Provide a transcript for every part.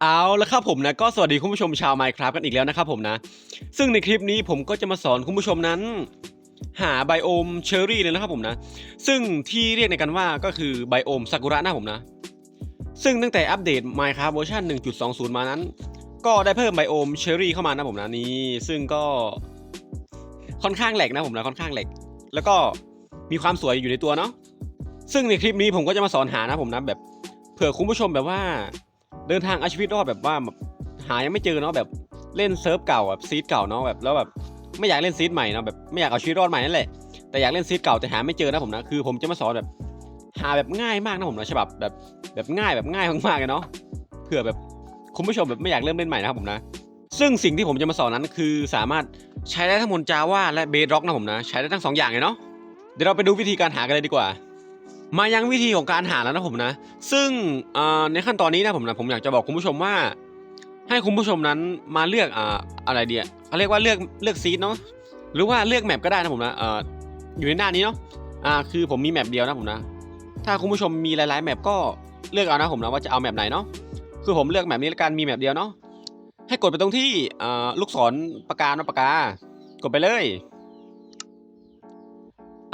เอาละครับผมนะก็สวัสดีคุณผู้ชมชาว Minecraft กันอีกแล้วนะครับผมนะ ซึ่งในคลิปนี้ผมก็จะมาสอนคุณผู้ชมนั้น หาไบโอมเชอร์รี่เลยนะครับผมนะ ซึ่งที่เรียกในกันว่าก็คือไบโอมซากุระนะผมนะ ซึ่งตั้งแต่อัปเดต Minecraft เวอร์ชัน1.20 มานั้น ก็ได้เพิ่มไบโอมเชอร์รี่เข้ามานะผมนะนี่ซึ่งก็ค่อนข้างแหลกนะผมนะค่อนข้างแหลก แล้วก็มีความสวยอยู่ในตัวเนาะซึ่งในคลิปนี้ผมก็จะมาสอนหานะผมนะแบบเผื่อคุณผู้ชมแบบว่า เดินทางเอาชีวิตรอดแบบว่าหายังไม่เจอเนาะแบบเล่นเซิร์ฟเก่าแบบซีดเก่าเนาะแบบแล้วแบบไม่อยากเล่นซีดใหม่เนาะแบบไม่อยากเอาชีวิตรอดใหม่นั่นแหละแต่อยากเล่นซีดเก่าแต่หาไม่เจอนะผมนะคือ ผมจะมาสอนแบบหาแบบง่ายมากนะผมนะฉบับแบบแบบง่ายแบบง่ายมากๆเลยเนาะเผื่อแบบคุณผู้ชมแบบไม่อยากเริ่มเล่นใหม่นะครับผมนะ ซึ่งสิ่งที่ผมจะมาสอนนั้นคือสามารถใช้ได้ทั้งบนจาว่าและเบสร็อกนะผมนะ ใช้ได้ทั้งสองอย่างเลยเนาะเดี๋ยวเราไปดูวิธีการหากันเลยดีกว่า มายังวิธีของการหาแล้วนะผมนะ ซึ่งในขั้นตอนนี้นะผมนะผมอยากจะบอกคุณผู้ชมว่า ให้คุณผู้ชมนั้นมาเลือกอ่าอะไรเดียเขาเรียกว่าเลือกเลือกซีดเนาะหรือว่าเลือกแมปก็ได้นะผมนะเอ่ออยู่ในหน้านี้เนาะอ่าคือผมมีแมปเดียวนะผมนะ ถ้าคุณผู้ชมมีหลายๆแมปก็เลือกเอานะผมนะว่าจะเอาแมปไหนเนาะคือผมเลือกแมปนี้แล้วกันมีแมปเดียวเนาะให้กดไปตรงที่อ่าลูกศรปากกาเนาะปากกากดไปเลย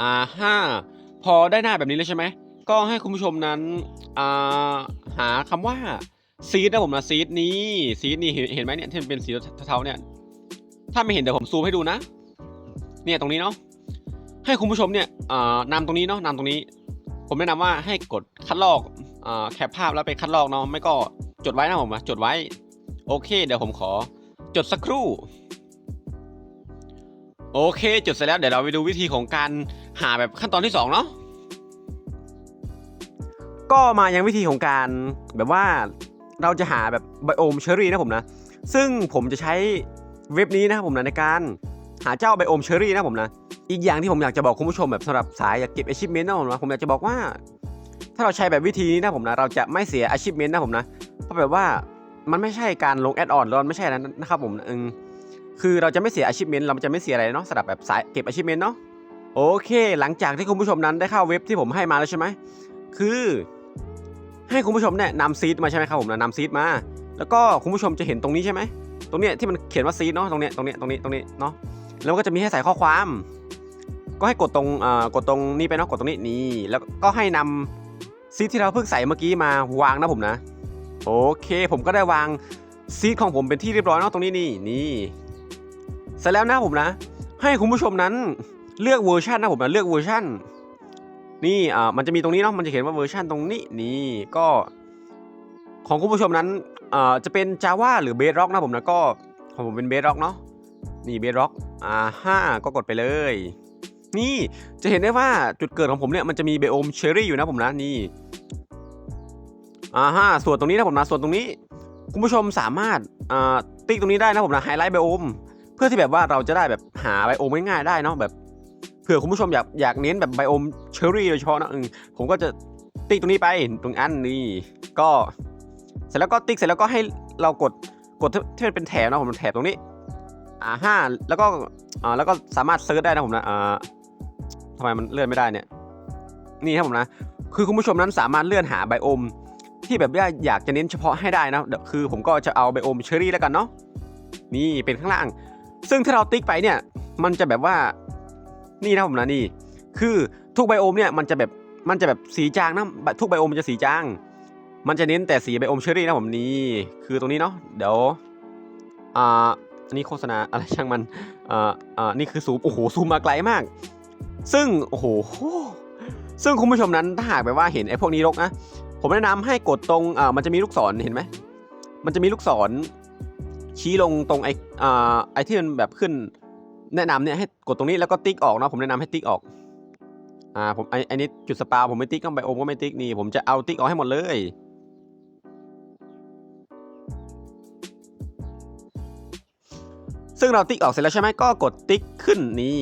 อ่าห้า พอได้หน้าแบบนี้แล้วใช่ไหม ก็ให้คุณผู้ชมนั้นอ่าหาคำว่าซีดนะผมนะซีดนี้ซีดนี่เห็นเห็นไหมเนี่ยที่มันเป็นสีเทาๆเนี่ย ถ้าไม่เห็นเดี๋ยวผมซูมให้ดูนะ เนี่ยตรงนี้เนาะให้คุณผู้ชมเนี่ยอ่านำตรงนี้เนาะนำตรงนี้ ผมแนะนำว่าให้กดคัดลอกอ่าแคปภาพแล้วไปคัดลอกเนาะไม่ก็จดไว้นะผมนะจดไว้ โอเค เดี๋ยวผมขอจดสักครู่ โอเค จดเสร็จแล้วเดี๋ยวเราไปดูวิธีของการ หาแบบขั้นตอนที่สองเนาะก็มายังวิธีของการแบบว่าเราจะหาแบบไบโอมเชอรี่นะผมนะ ซึ่งผมจะใช้เว็บนี้นะครับผมนะในการหาเจ้าไบโอมเชอรี่นะผมนะ อีกอย่างที่ผมอยากจะบอกคุณผู้ชมแบบสำหรับสายอยากเก็บ achievement นะผมนะผมอยากจะบอกว่า ถ้าเราใช้แบบวิธีนี้นะผมนะ เราจะไม่เสีย achievement นะผมนะเพราะแบบว่ามันไม่ใช่การลงแอดออนรอนไม่ใช่นั้นะครับผมอืมคือเราจะไม่เสีย achievement เราจะไม่เสียอะไรเนาะสำหรับแบบสายเก็บ achievement เนาะ โอเค หลังจากที่คุณผู้ชมนั้นได้เข้าเว็บที่ผมให้มาแล้วใช่ไหม คือ ให้คุณผู้ชมเนี่ยนำซีดมาใช่ไหมครับผมนะนำซีดมา แล้วก็คุณผู้ชมจะเห็นตรงนี้ใช่ไหม ตรงเนี้ยที่มันเขียนว่าซีดเนาะ ตรงเนี้ย ตรงเนี้ย ตรงนี้ ตรงนี้เนาะ แล้วก็จะมีให้ใส่ข้อความ ก็ให้กดตรงเอ่อกดตรงนี้ไปเนาะ กดตรงนี้นี่ แล้วก็ให้นำซีดที่เราเพิ่งใส่เมื่อกี้มาวางนะผมนะ โอเค ผมก็ได้วางซีดของผมเป็นที่เรียบร้อยเนาะตรงนี้นี่นี่ เสร็จแล้วนะผมนะ ให้คุณผู้ชมนั้น เลือกเวอร์ชันนะผมนะเลือกเวอร์ชันนี่อ่ามันจะมีตรงนี้เนาะมันจะเขียนว่าเวอร์ชันตรงนี้นี่ก็ของคุณผู้ชมนั้นอ่าจะเป็น Java หรือ Bedrock นะผมนะก็ของผมเป็น Bedrock เนาะนี่ Bedrock อ่าห้าก็กดไปเลย นี่จะเห็นได้ว่าจุดเกิดของผมเนี่ยมันจะมีไบโอมเชอรี่อยู่นะผมนะนี่อ่าห้าส่วนตรงนี้นะผมนะส่วนตรงนี้ คุณผู้ชมสามารถอ่าติ๊กตรงนี้ได้นะผมนะไฮไลท์ไบโอมเพื่อที่แบบว่าเราจะได้แบบหาไบโอมง่ายๆได้เนาะแบบ เผื่อคุณผู้ชมอยากอยากเน้นแบบไบโอมเชอรี่โดยเฉพาะนะอืมผมก็จะติ๊กตรงนี้ไปตรงอันนี้ก็เสร็จแล้วก็ติ๊กเสร็จแล้วก็ให้เรากดกดที่มันเป็นแถบนะผมเป็นแถบตรงนี้อ่าห้าแล้วก็อ่าแล้วก็สามารถเซิร์ชได้นะผมนะอ่าทำไมมันเลื่อนไม่ได้เนี่ยนี่ครับผมนะ คือคุณผู้ชมนั้นสามารถเลื่อนหาไบโอมที่แบบว่าอยากจะเน้นเฉพาะให้ได้นะคือผมก็จะเอาไบโอมเชอรี่แล้วกันเนาะนี่เป็นข้างล่าง ซึ่งถ้าเราติ๊กไปเนี่ย มันจะแบบว่า นี่นะผมนะนี่ คือทุกไบโอมเนี่ยมันจะแบบมันจะแบบสีจางนะทุกไบโอมมันจะสีจาง มันจะเน้นแต่สีไบโอมเชอรี่นะผมนี่คือตรงนี้เนาะเดี๋ยวอ่าอันนี้โฆษณาอะไรช่างมันอ่าอ่านี่คือซูมโอ้โหซูมมาไกลมาก ซึ่งโอ้โหซึ่งคุณผู้ชมนั้นถ้าหากแบบว่าเห็นไอ้พวกนี้รกนะผมแนะนำให้กดตรงอ่ามันจะมีลูกศรเห็นไหมมันจะมีลูกศรชี้ลงตรงไอ้อ่าไอ้ที่มันแบบขึ้น แนะนำเนี่ยให้กดตรงนี้แล้วก็ติ๊กออกนะผมแนะนำให้ติ๊กออกอ่าผมไอ้ไอ้นี้จุดสปาผมไม่ติ๊กก็ไบโอมก็ไม่ติ๊กนี่ผมจะเอาติ๊กออกให้หมดเลยซึ่งเราติ๊กออกเสร็จแล้วใช่ไหมก็กดติ๊กขึ้นนี่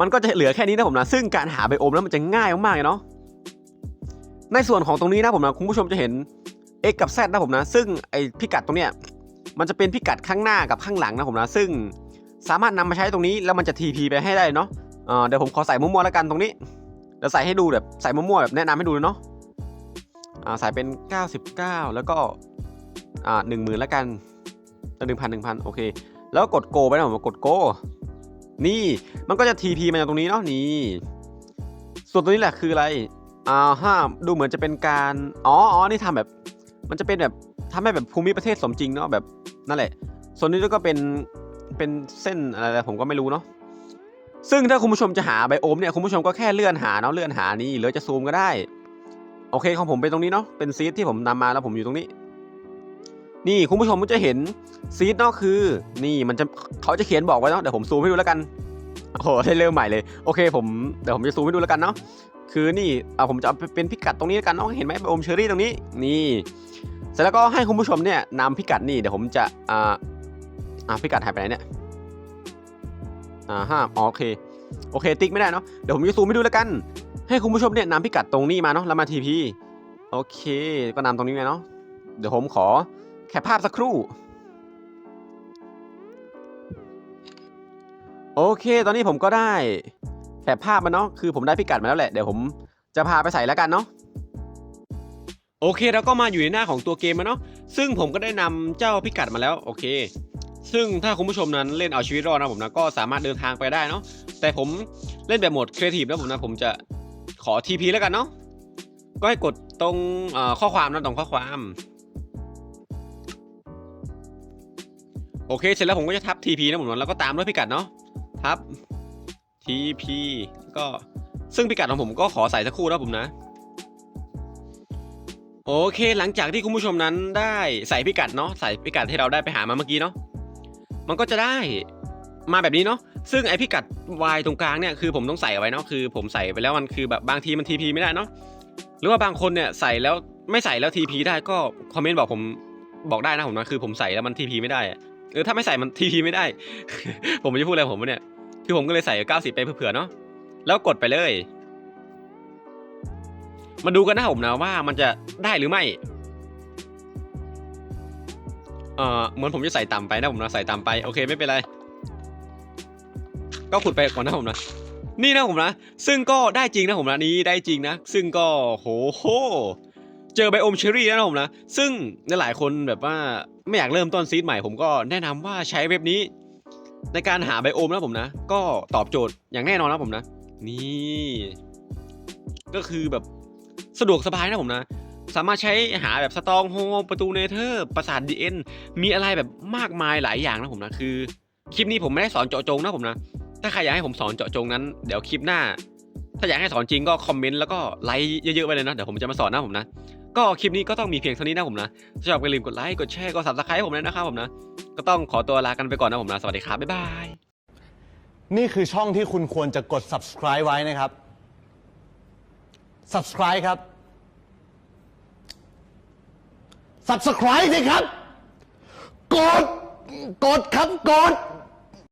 มันก็จะเหลือแค่นี้นะผมนะ ซึ่งการหาไบโอมแล้วมันจะง่ายมากๆเลยเนาะ ในส่วนของตรงนี้นะผมนะคุณผู้ชมจะเห็น x กับ z นะผมนะ ซึ่งไอพิกัดตรงเนี้ยมันจะเป็นพิกัดข้างหน้ากับข้างหลังนะผมนะ ซึ่ง สามารถนำมาใช้ตรงนี้แล้วมันจะ TP ไปให้ได้เนาะเดี๋ยวผมขอใส่มั่วๆแล้วกันตรงนี้เดี๋ยวใส่ให้ดูแบบใส่มั่วๆแบบแนะนำให้ดูเลยเนาะอ่าใส่เป็น 99 แล้วก็หนึ่งหมื่นแล้วกันหนึ่งพันหนึ่งพันโอเค แล้วกดโกไปนะผมกดโก นี่มันก็จะ TP มาจากตรงนี้เนาะนี่ส่วนตัวนี้แหละคืออะไรอ่าห้าดูเหมือนจะเป็นการอ๋ออ๋อนี่ทำแบบมันจะเป็นแบบทำให้แบบภูมิประเทศสมจริงเนาะแบบนั่นแหละ ส่วนนี้ก็เป็น เป็นเส้นอะไรผมก็ไม่รู้เนาะซึ่งถ้าคุณผู้ชมจะหาไบโอมเนี่ยคุณผู้ชมก็แค่เลื่อนหาเนาะเลื่อนหานี่หรือจะซูมก็ได้ โอเคของผมเป็นตรงนี้เนาะเป็นซีดที่ผมนำมาแล้วผมอยู่ตรงนี้ นี่คุณผู้ชมก็จะเห็นซีดเนาะคือ นี่มันจะเขาจะเขียนบอกไว้เนาะเดี๋ยวผมซูมให้ดูแล้วกันโอ้โหให้เริ่มใหม่เลยโอเค ผมเดี๋ยวผมจะซูมให้ดูแล้วกันเนาะคือนี่เอาผมจะเอาเป็นพิกัดตรงนี้แล้วกันเนาะเห็นไหมไบโอมเชอรี่ตรงนี้นี่เสร็จแล้วก็ให้คุณผู้ชมเนี่ยนำพิกัดนี่เดี๋ยวผมจะอ่า อ่าพิกัดหายไปไหนเนี่ยอ่าห้าอ๋อโอเค โอเค ติ๊กไม่ได้เนาะ เดี๋ยวผมจะซูมให้ดูแล้วกัน ให้คุณผู้ชมเนี่ยนำพิกัดตรงนี้มาเนาะ แล้วมาทีพีโอเค ก็นำตรงนี้มาเนาะ เดี๋ยวผมขอแคปภาพสักครู่ โอเค ตอนนี้ผมก็ได้แคปภาพมาเนาะ คือผมได้พิกัดมาแล้วแหละ เดี๋ยวผมจะพาไปใส่แล้วกันเนาะโอเคแล้วก็มาอยู่ในหน้าของตัวเกมแล้วเนาะซึ่งผมก็ได้นำเจ้าพิกัดมาแล้วโอเค ซึ่งถ้าคุณผู้ชมนั้นเล่นเอาชีวิตรอดนะผมนะก็สามารถเดินทางไปได้เนาะแต่ผมเล่นแบบโหมดครีเอทีฟแล้วผมนะผมจะขอ TP แล้วกันเนาะก็ให้กดตรงข้อความนะตรงข้อความโอเค เสร็จแล้วผมก็จะทับ TP นะผมนะแล้วก็ตามด้วยพิกัดเนาะทับ TP ก็ซึ่งพิกัดของผมก็ขอใส่สักครู่นะผมนะโอเค หลังจากที่คุณผู้ชมนั้นได้ใส่พิกัดเนาะใส่พิกัดที่เราได้ไปหามาเมื่อกี้เนาะ มันก็จะได้มาแบบนี้เนาะซึ่งไอพิกัด y ตรงกลางเนี่ยคือผมต้องใส่เอาไว้เนาะคือผมใส่ไปแล้วมันคือแบบบางทีมัน TP ไม่ได้เนาะหรือว่าบางคนเนี่ยใส่แล้วไม่ใส่แล้ว TP ได้ก็คอมเมนต์บอกผมบอกได้นะผมนะคือผมใส่แล้วมัน TP ไม่ได้เออถ้าไม่ใส่มัน TP ไม่ได้ ผมจะพูดอะไรผมวะเนี่ยคือผมก็เลยใส่ 90 ไปเผื่อเนาะแล้วกดไปเลย มาดูกันนะผมนะว่ามันจะได้หรือไม่ เอ่อเหมือนผมจะใส่ต่ำไปนะผมนะใส่ต่ำไปโอเคไม่เป็นไร ก็ขุดไปก่อนนะผมนะ นี่นะผมนะ ซึ่งก็ได้จริงนะผมนะนี้ได้จริงนะ ซึ่งก็โหโหเจอไบโอมเชอรี่นะผมนะ ซึ่งหลายคนแบบว่าไม่อยากเริ่มต้นซีดใหม่ ผมก็แนะนำว่าใช้เว็บนี้ ในการหาไบโอมนะผมนะ ก็ตอบโจทย์อย่างแน่นอนนะผมนะ นี่ ก็คือแบบสะดวกสบายนะผมนะ สามารถใช้หาแบบสตองโฮประตูเนเธอร์ปราสาทดีเอ็นมีอะไรแบบมากมายหลายอย่างนะผมนะคือ คลิปนี้ผมไม่ได้สอนเจาะจงนะผมนะ ถ้าใครอยากให้ผมสอนเจาะจงนั้นเดี๋ยวคลิปหน้า ถ้าอยากให้สอนจริงก็คอมเมนต์แล้วก็ไลค์เยอะๆไปเลยนะเดี๋ยวผมจะมาสอนนะผมนะ ก็คลิปนี้ก็ต้องมีเพียงเท่านี้นะผมนะชอบก็ลืมกดไลค์กดแชร์กด subscribe ผมเลยนะครับผมนะก็ต้องขอตัวลากันไปก่อนนะผมนะสวัสดีครับบ๊ายบายนี่คือช่องที่คุณควรจะกด subscribe ไว้นะครับ subscribe ครับ subscribe สิครับ กด กดครับ กด